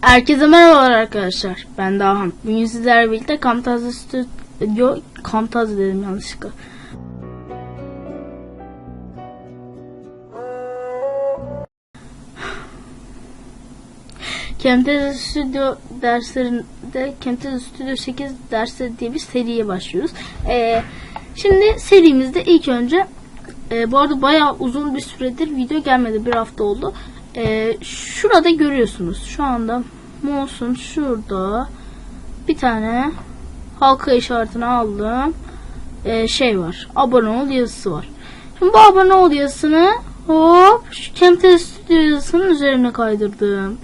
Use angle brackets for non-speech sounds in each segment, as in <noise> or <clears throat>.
Herkese merhabalar arkadaşlar. Ben Dahan. Bugün sizlerle birlikte Camtasia Studio... Camtasia dedim yanlışlıkla. Camtasia Studio derslerinde Camtasia Studio 8 dersleri diye bir seriye başlıyoruz. Ee, şimdi serimizde ilk önce e, bu arada bayağı uzun bir süredir video gelmedi. Bir hafta oldu. E, şurada görüyorsunuz. Şu anda mouse'un şurada bir tane halka işaretini aldığım e, şey var. Abone ol yazısı var. Şimdi bu abone ol yazısını hop şu Camtasia Studio yazısının üzerine kaydırdım.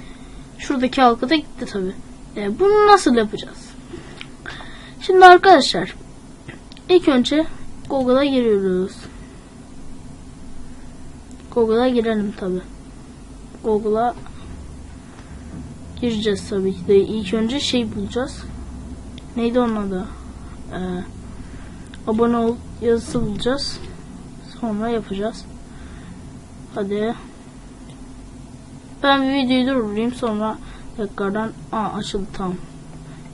Şuradaki halka da gitti tabi. E, bunu nasıl yapacağız? Şimdi arkadaşlar ilk önce Google'a giriyoruz. Google'a girelim tabi. Google'a gireceğiz tabii ki de. İlk önce şey bulacağız. Neydi onun adı? Ee, abone ol yazısı bulacağız. Sonra yapacağız. Hadi. Ben bir videoyu durdurayım sonra tekrardan Aa, açıldı.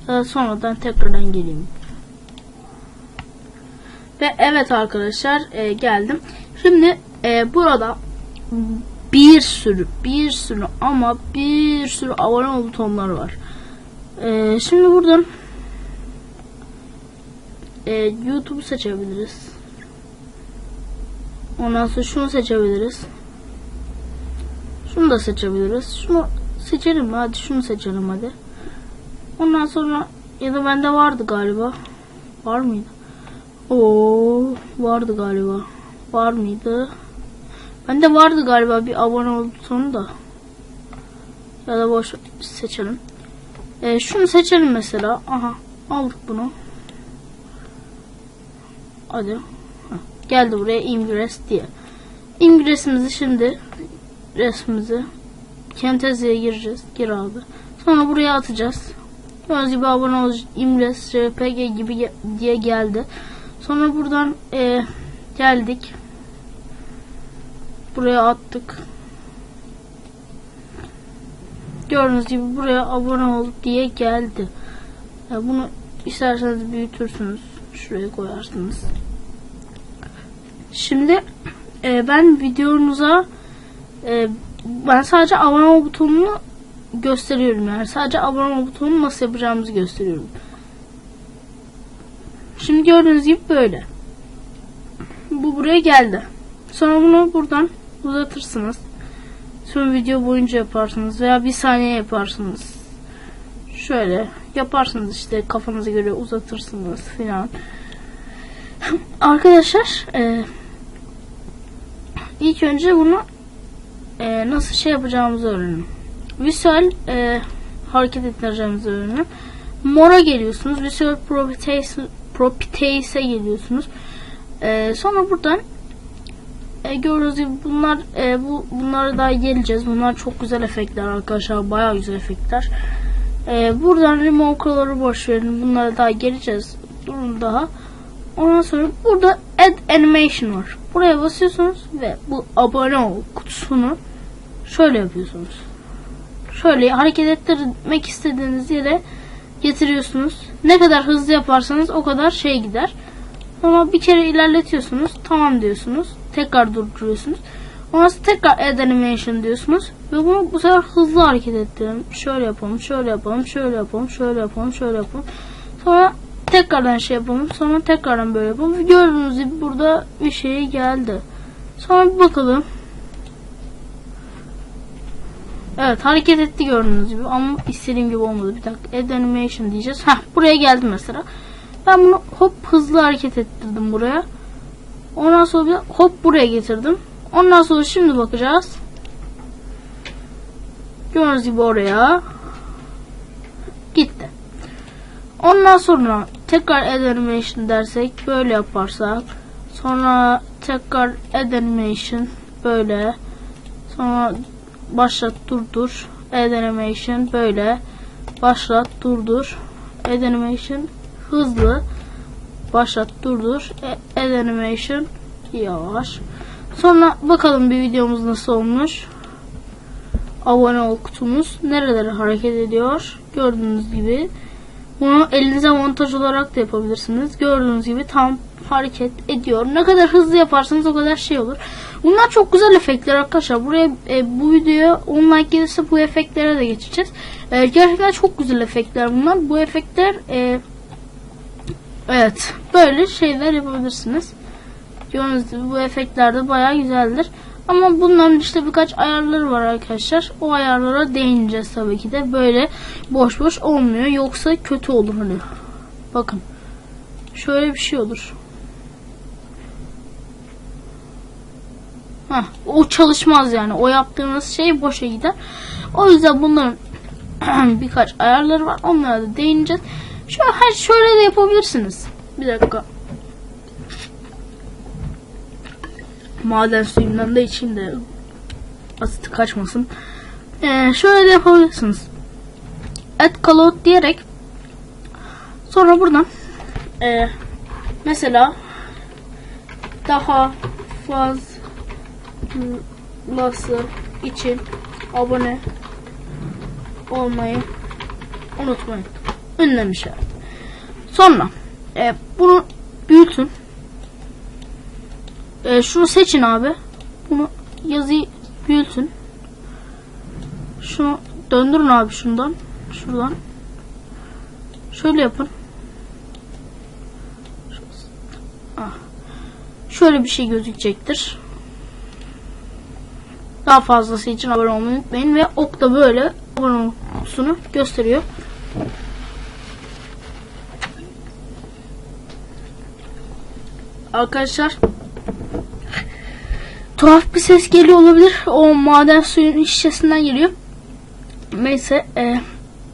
Ya da sonradan tekrardan geleyim. Ve evet arkadaşlar e, geldim. Şimdi e, burada bir sürü bir sürü ama bir sürü abone ol butonları var. E, şimdi buradan e, YouTube seçebiliriz. Ondan sonra şunu seçebiliriz. Şunu da seçebiliriz. Şunu seçelim? Hadi şunu seçelim hadi. Ondan sonra ya da bende vardı galiba. Var mıydı? Oo vardı galiba. Var mıydı? Bende vardı galiba bir abone ol butonu da. Ya da boş seçelim. Ee, şunu seçelim mesela. Aha aldık bunu. Hadi. Heh, geldi buraya ingress diye. Ingress'imizi şimdi resmimizi Camtasia'ya gireceğiz. Gir abi. Sonra buraya atacağız. Gördüğünüz gibi abone ol imres rpg gibi diye geldi. Sonra buradan e, geldik. Buraya attık. Gördüğünüz gibi buraya abone ol diye geldi. Ya bunu isterseniz büyütürsünüz. Şuraya koyarsınız. Şimdi e, ben videonuza e, ben sadece abone ol butonunu gösteriyorum yani. Sadece abone ol butonunu nasıl yapacağımızı gösteriyorum. Şimdi gördüğünüz gibi böyle. Bu buraya geldi. Sonra bunu buradan uzatırsınız. Sonra video boyunca yaparsınız veya bir saniye yaparsınız. Şöyle yaparsınız işte kafanıza göre uzatırsınız filan. <laughs> Arkadaşlar e, ilk önce bunu e, nasıl şey yapacağımızı öğrenin. Visual e, hareket ettireceğimizi öğrenin. Mora geliyorsunuz. Visual Properties Properties'e geliyorsunuz. E, sonra buradan e, gördüğünüz gibi bunlar e, bu bunlara daha geleceğiz. Bunlar çok güzel efektler arkadaşlar. Bayağı güzel efektler. E, buradan remove color'ı boş verin. Bunlara daha geleceğiz. Durun daha. Ondan sonra burada add animation var. Buraya basıyorsunuz ve bu abone ol kutusunu şöyle yapıyorsunuz. Şöyle hareket ettirmek istediğiniz yere getiriyorsunuz. Ne kadar hızlı yaparsanız o kadar şey gider. Sonra bir kere ilerletiyorsunuz. Tamam diyorsunuz. Tekrar durduruyorsunuz. Ondan sonra tekrar add animation diyorsunuz. Ve bunu bu sefer hızlı hareket ettirelim. Şöyle yapalım, şöyle yapalım, şöyle yapalım, şöyle yapalım, şöyle yapalım. Sonra tekrardan şey yapalım. Sonra tekrardan böyle yapalım. Gördüğünüz gibi burada bir şey geldi. Sonra bir bakalım. Evet hareket etti gördüğünüz gibi ama istediğim gibi olmadı. Bir dakika add animation diyeceğiz. Heh buraya geldi mesela. Ben bunu hop hızlı hareket ettirdim buraya. Ondan sonra bir hop buraya getirdim. Ondan sonra şimdi bakacağız. Gördüğünüz gibi oraya gitti. Ondan sonra tekrar add animation dersek böyle yaparsak sonra tekrar add animation böyle sonra başlat durdur add animation böyle başlat durdur add animation hızlı başlat durdur e- add animation yavaş sonra bakalım bir videomuz nasıl olmuş abone ol kutumuz nerelere hareket ediyor. Gördüğünüz gibi bunu elinize montaj olarak da yapabilirsiniz. Gördüğünüz gibi tam hareket ediyor. Ne kadar hızlı yaparsanız o kadar şey olur. Bunlar çok güzel efektler arkadaşlar. Buraya e, bu videoya 10 like gelirse bu efektlere de geçeceğiz. E, gerçekten çok güzel efektler bunlar. Bu efektler e, evet böyle şeyler yapabilirsiniz. Gördüğünüz gibi bu efektler de bayağı güzeldir. Ama bunların işte birkaç ayarları var arkadaşlar. O ayarlara değineceğiz tabii ki de. Böyle boş boş olmuyor. Yoksa kötü olur hani. Bakın. Şöyle bir şey olur. Heh, o çalışmaz yani. O yaptığınız şey boşa gider. O yüzden bunların <clears throat> birkaç ayarları var. Onlara da değineceğiz. Şöyle, her şöyle de yapabilirsiniz. Bir dakika. Maden suyundan da içeyim de asiti kaçmasın. Ee, şöyle de yapabilirsiniz. Add cloud diyerek sonra buradan ee, mesela daha fazlası için abone olmayı unutmayın. Ünlem işareti. Sonra e, bunu büyütün. E, şunu seçin abi. Bunu yazıyı büyütün. Şunu döndürün abi şundan. Şuradan. Şöyle yapın. Ah. Şöyle bir şey gözükecektir. Daha fazlası için abone olmayı unutmayın ve ok da böyle abone gösteriyor. Arkadaşlar tuhaf bir ses geliyor olabilir. O maden suyun şişesinden geliyor. Neyse e,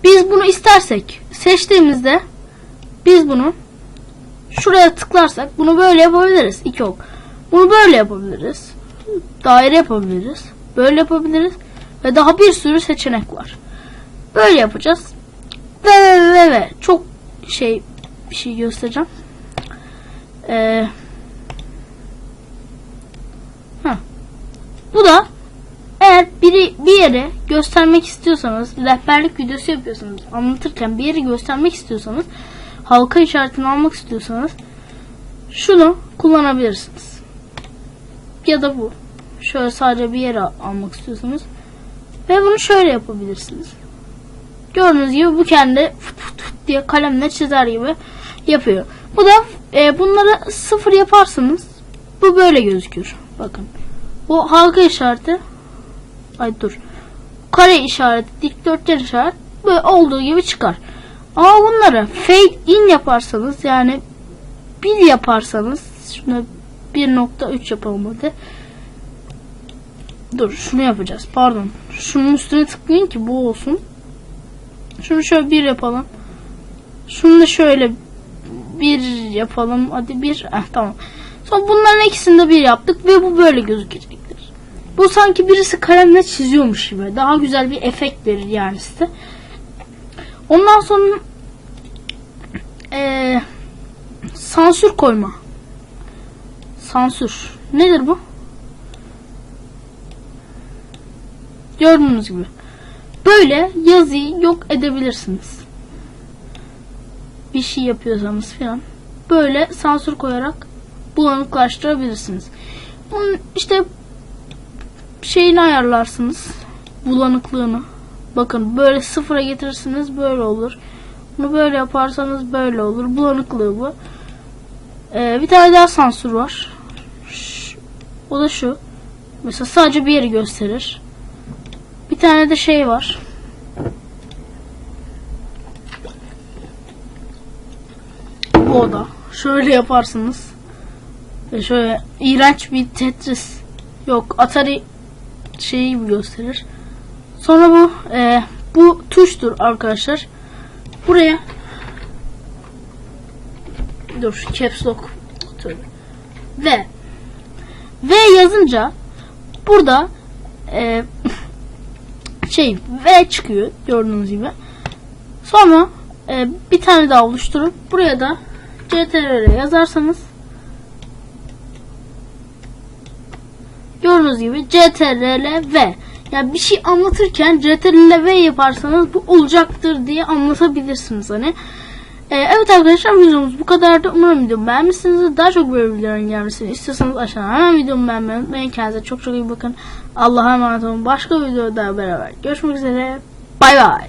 biz bunu istersek seçtiğimizde biz bunu şuraya tıklarsak bunu böyle yapabiliriz. İki ok. Bunu böyle yapabiliriz. Daire yapabiliriz. Böyle yapabiliriz. Ve daha bir sürü seçenek var. Böyle yapacağız. Ve ve ve ve çok şey bir şey göstereceğim. Ee, Bu da eğer biri bir yere göstermek istiyorsanız, rehberlik videosu yapıyorsanız, anlatırken bir yeri göstermek istiyorsanız, halka işaretini almak istiyorsanız şunu kullanabilirsiniz. Ya da bu. Şöyle sadece bir yere almak istiyorsanız ve bunu şöyle yapabilirsiniz. Gördüğünüz gibi bu kendi fıt fıt fıt diye kalemle çizer gibi yapıyor. Bu da e, bunları sıfır yaparsanız bu böyle gözükür. Bakın. Bu halka işareti ay dur. Kare işareti, dikdörtgen işaret böyle olduğu gibi çıkar. Ama bunları fade in yaparsanız yani bir yaparsanız şunu 1.3 yapalım hadi. Dur şunu yapacağız. Pardon. Şunun üstüne tıklayın ki bu olsun. Şunu şöyle bir yapalım. Şunu da şöyle bir yapalım. Hadi bir. Eh, tamam. Sonra bunların ikisini de bir yaptık ve bu böyle gözükecektir. Bu sanki birisi kalemle çiziyormuş gibi. Daha güzel bir efekt verir yani size. Ondan sonra eee sansür koyma. Sansür. Nedir bu? Gördüğünüz gibi. Böyle yazıyı yok edebilirsiniz. Bir şey yapıyorsanız falan. Böyle sansür koyarak bulanıklaştırabilirsiniz. Bunun işte şeyini ayarlarsınız. Bulanıklığını. Bakın böyle sıfıra getirirsiniz böyle olur. Bunu böyle yaparsanız böyle olur. Bulanıklığı bu. Ee, bir tane daha sansür var. O da şu. Mesela sadece bir yeri gösterir. Bir tane de şey var. Bu oda. Şöyle yaparsınız. Şöyle iğrenç bir Tetris. Yok Atari şeyi gösterir. Sonra bu e, bu tuştur arkadaşlar. Buraya dur caps lock Tövbe. ve V yazınca burada e, <laughs> şey V çıkıyor gördüğünüz gibi. Sonra e, bir tane daha oluşturup buraya da CTRL yazarsanız gördüğünüz gibi CTRL V Ya bir şey anlatırken CTRL V yaparsanız bu olacaktır diye anlatabilirsiniz hani. Ee, evet arkadaşlar videomuz bu kadardı. Umarım videomu beğenmişsinizdir. Daha çok böyle videoların gelmesini istiyorsanız aşağıdan hemen videomu beğenmeyi unutmayın. Kendinize çok çok iyi bakın. Allah'a emanet olun. Başka videoda beraber görüşmek üzere. Bay bay.